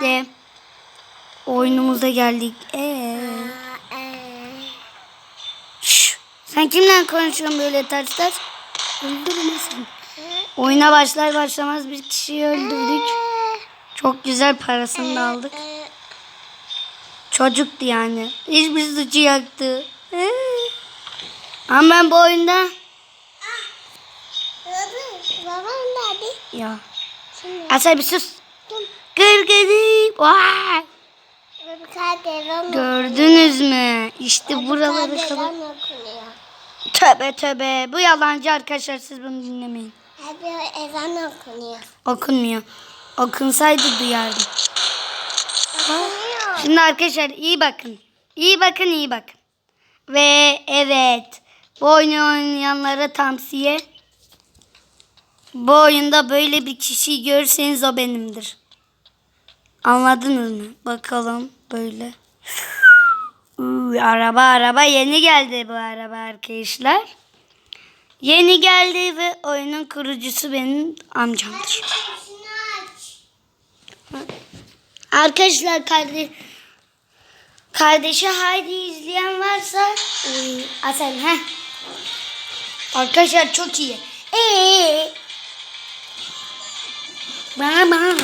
bitti. Oyunumuza geldik. Ee, şş, sen kimle konuşuyorsun böyle ters ters? Öldürme sen. Oyuna başlar başlamaz bir kişiyi öldürdük. Çok güzel parasını da aldık. Çocuktu yani. Hiçbir suçu yoktu. Ee. Ama ben bu oyunda Babam nerede? ya Asel bir sus. Gırgırıp. Vay. Gördünüz mü? İşte buraları okunuyor. Tövbe tövbe. Bu yalancı arkadaşlar siz bunu dinlemeyin. Hadi ezan okunuyor. Okunmuyor. Okunsaydı duyardım. Okunuyor. Şimdi arkadaşlar iyi bakın. İyi bakın iyi bakın. Ve evet. Bu oyunu oynayanlara tavsiye. Bu oyunda böyle bir kişiyi görürseniz o benimdir. Anladınız mı? Bakalım böyle. Uy, araba araba yeni geldi bu araba arkadaşlar. Yeni geldi ve oyunun kurucusu benim amcamdır. Arkadaşlar kardeş kardeşi Haydi izleyen varsa ıı, Asel he. Arkadaşlar çok iyi. Ee. Bana bana.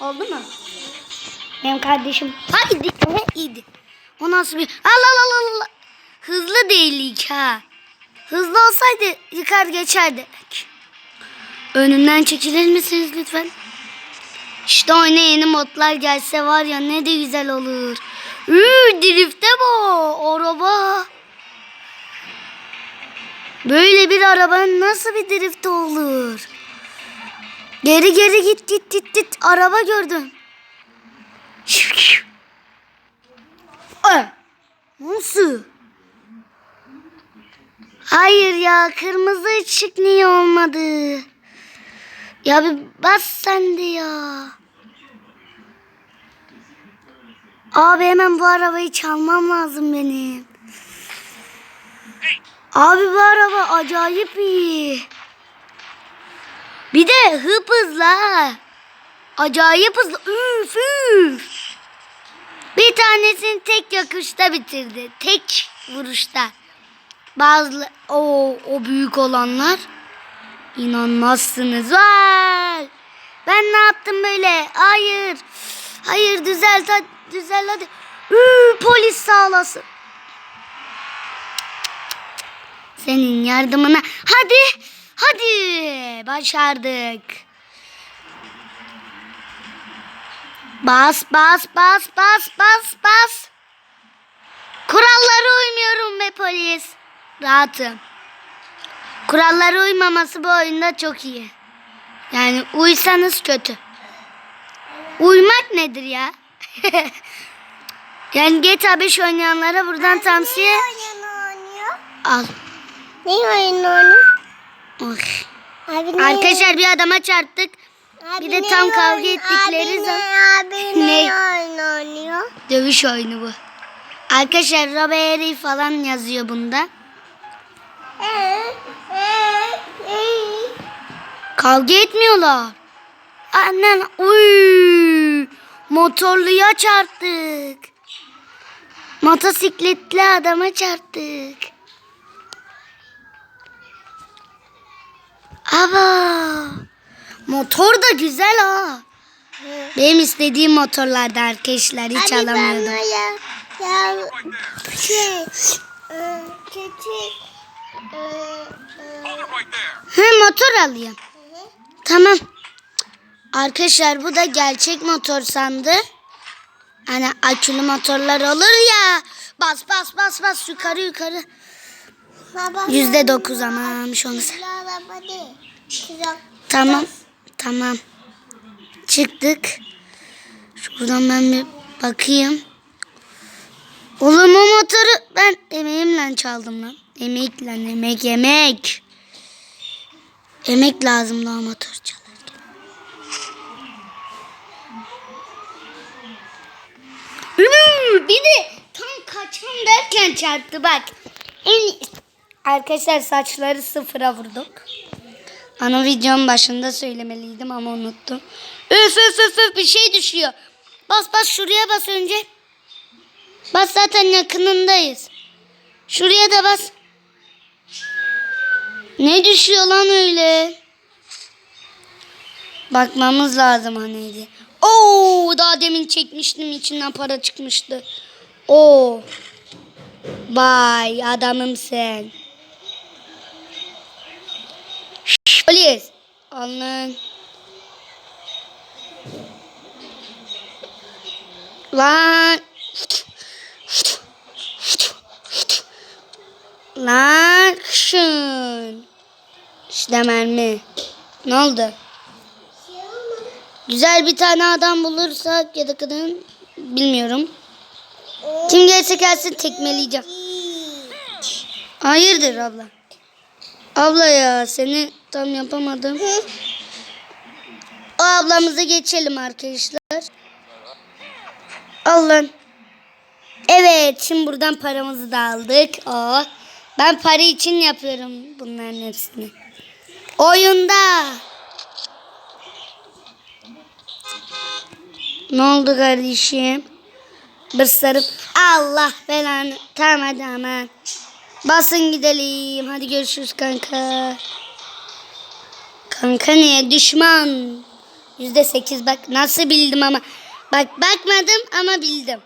Oldu mu? Benim kardeşim Haydi he iyiydi. O nasıl bir Allah Allah Allah. Hızlı değildik ha. Hızlı olsaydı yıkar geçerdi. Önümden çekilir misiniz lütfen? İşte oyuna yeni modlar gelse var ya ne de güzel olur. Üü, drifte bu araba. Böyle bir arabanın nasıl bir drift olur? Geri geri git git git git araba gördüm. Nasıl? Hayır ya kırmızı ışık niye olmadı? Ya bir bas sen de ya. Abi hemen bu arabayı çalmam lazım benim. Abi bu araba acayip iyi. Bir de hıp hızlı ha. Acayip hızlı. Üf üf. Bir tanesini tek yakışta bitirdi. Tek vuruşta. Bazı o o büyük olanlar İnanmazsınız. Vay! Ben ne yaptım böyle? Hayır. Hayır düzelt hadi. Düzelt hadi. Üü, polis sağ olasın. Senin yardımına. Hadi. Hadi. Başardık. Bas bas bas bas bas bas. Kurallara uymuyorum be polis. Rahatım. Kurallara uymaması bu oyunda çok iyi. Yani uysanız kötü. Uymak nedir ya? yani GTA 5 oynayanlara buradan tavsiye al. Ne oyunu oynuyor? Oy. Abi ne Arkadaşlar bir adama çarptık. Abi bir de tam kavga oyun- ettikleri abi zaman- Ne, ne, Ne? oyun oynuyor? Dövüş oyunu bu. Arkadaşlar Robert falan yazıyor bunda. Kavga etmiyorlar. Annen uy motorluya çarptık. Motosikletli adama çarptık. Aba motor da güzel ha. Benim istediğim motorlardı arkadaşlar hiç Abi alamıyordum. bana ya, ya şey, e, küçük, e, e. He motor alayım. Tamam. Arkadaşlar bu da gerçek motor sandı. Hani akülü motorlar olur ya. Bas bas bas bas yukarı yukarı. Yüzde dokuz ama değil. Trak- Tamam. Tamam. Çıktık. Şuradan ben bir bakayım. Oğlum o motoru ben emeğimle çaldım lan. Emekle emek emek. Emek lazım o motor çalarken. Ürü, Bir de tam kaçmam derken çarptı bak. En... Arkadaşlar saçları sıfıra vurduk. Ana videonun başında söylemeliydim ama unuttum. Öf öf öf öf bir şey düşüyor. Bas bas şuraya bas önce. Bas zaten yakınındayız. Şuraya da bas. Ne düşüyor lan öyle? Bakmamız lazım haneydi. Oo, daha demin çekmiştim içinden para çıkmıştı. Oo. Vay adamım sen. Şş, Polis. Alın. Lan. Lan. Şun. İşte mermi. Ne oldu? Güzel bir tane adam bulursak ya da kadın bilmiyorum. Kim gelirse gelsin tekmeleyeceğim. Hayırdır abla? Abla ya seni tam yapamadım. O ablamızı geçelim arkadaşlar. Alın. Evet şimdi buradan paramızı da aldık. Oh. Ben para için yapıyorum bunların hepsini. Oyunda. Ne oldu kardeşim? Bir sarıp Allah belanı. Tamam hadi hemen. Basın gidelim. Hadi görüşürüz kanka. Kanka niye? Düşman. Yüzde sekiz bak nasıl bildim ama. Bak bakmadım ama bildim.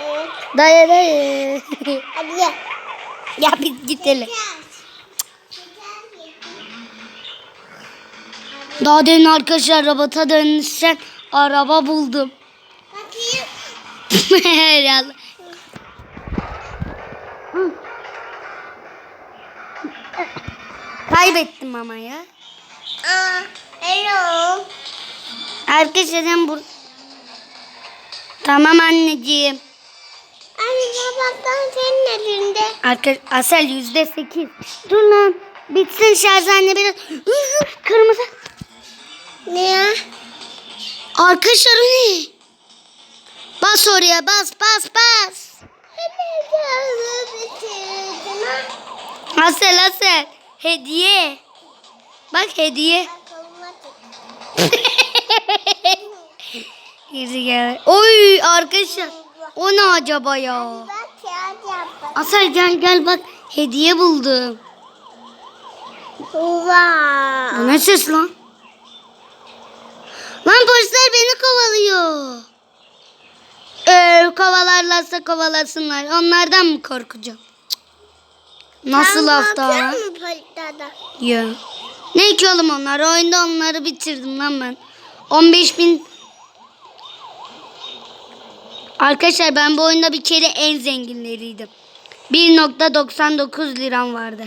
Evet. Daya daya. Hadi gel. ya biz gidelim. Daha demin arkadaşlar robota dönüşen araba buldum. Bakayım. Yallah. Kaybettim ama ya. Aa, hello. Arkadaşlarım bu. Tamam anneciğim. Anne babaktan senin elinde. Arka Asel yüzde sekiz. Dur lan. Bitsin şarj anne biraz. Kırmızı. Ne ya? Arkadaşlar ne? Bas oraya bas bas bas. Asel Asel. Hediye. Bak hediye. Geri gel. Oy arkadaşlar. O ne acaba ya? Asel gel gel bak. Hediye buldum. Wow. Bu ne ses lan? Lan polisler beni kovalıyor. Ee, kovalarlarsa kovalasınlar. Onlardan mı korkacağım? Nasıl politada? Ya. Ne ki oğlum onlar? Oyunda onları bitirdim lan ben. 15 bin... Arkadaşlar ben bu oyunda bir kere en zenginleriydim. 1.99 liram vardı.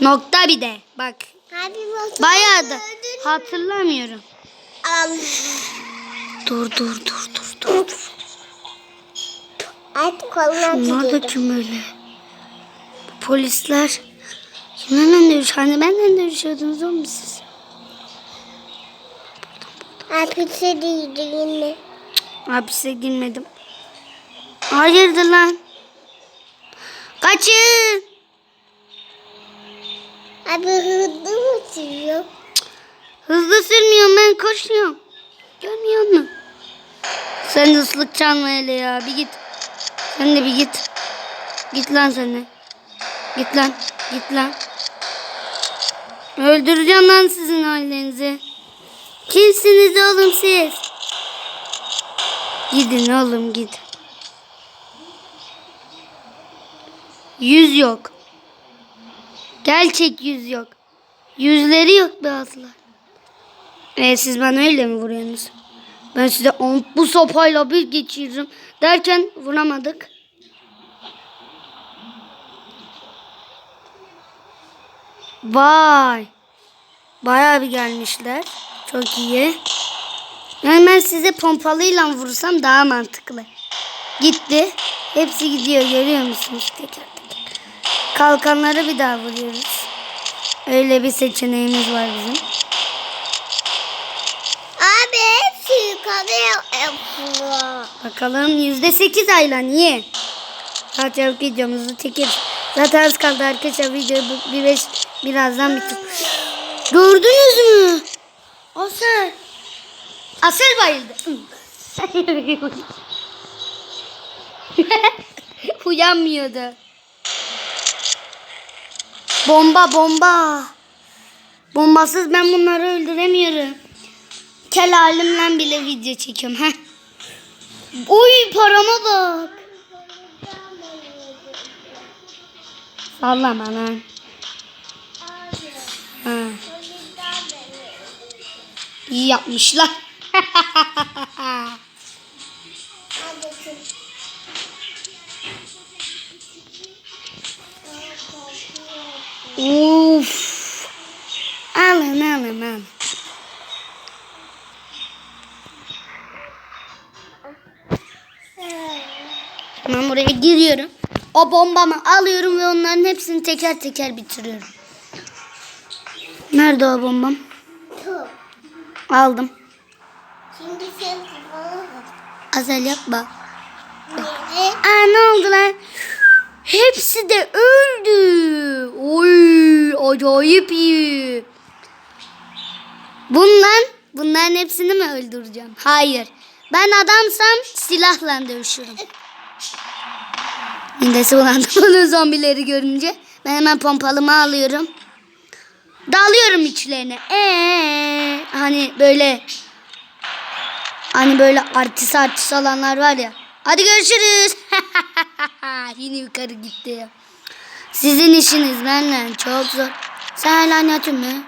Nokta bir de. Bak. Bakalım. Bayağı da. Hatırlamıyorum. Am. Dur dur dur dur dur. Artık Bunlar da kim öyle? Polisler. Kimlerle dövüş? Hani benden dövüşüyordunuz oğlum siz? Hapise değildi yine. Hapise girmedim. Hayırdır lan? Kaçın. Abi hızlı mı sürüyor? Hızlı sürmüyorum ben koşuyorum. Görmüyor musun? Sen de ıslık çalma hele ya. Bir git. Sen de bir git. Git lan sen de. Git lan. Git lan. Öldüreceğim lan sizin ailenizi. Kimsiniz oğlum siz? Gidin oğlum git. Yüz yok. Gerçek yüz yok. Yüzleri yok bazılar. E siz bana öyle mi vuruyorsunuz? Ben size on, bu sopayla bir geçiririm derken vuramadık. Vay. Bayağı bir gelmişler. Çok iyi. Yani ben size pompalıyla vursam daha mantıklı. Gitti. Hepsi gidiyor görüyor musunuz? Teker teker. Kalkanları bir daha vuruyoruz. Öyle bir seçeneğimiz var bizim. Abi hepsi yukarı yapıyor. Bakalım yüzde sekiz ayla niye? Zaten videomuzu çekeriz. Zaten az kaldı arkadaşlar video bu- bir beş birazdan bitir. Gördünüz mü? Asel. Asel bayıldı. Uyanmıyordu. Bomba bomba. Bombasız ben bunları öldüremiyorum. Kel halimle bile video çekiyorum. Heh. Oy parama bak. Sallama lan. Ha. İyi yapmışlar. Uf. Alın alın alın. Ben buraya giriyorum. O bombamı alıyorum ve onların hepsini teker teker bitiriyorum. Nerede o bombam? Top. Aldım. Şimdi sen kafana Azel yapma. Ne? Aa ne oldu lan? Hepsi de öldü. Oy acayip iyi. Bundan bunların hepsini mi öldüreceğim? Hayır. Ben adamsam silahla dövüşürüm. Midesi bulandı bunun zombileri görünce. Ben hemen pompalımı alıyorum. Dalıyorum içlerine. Ee, hani böyle Hani böyle artist artist olanlar var ya. Hadi görüşürüz. Yine yukarı gitti. Sizin işiniz benimle çok zor. Sen hala yatın mı?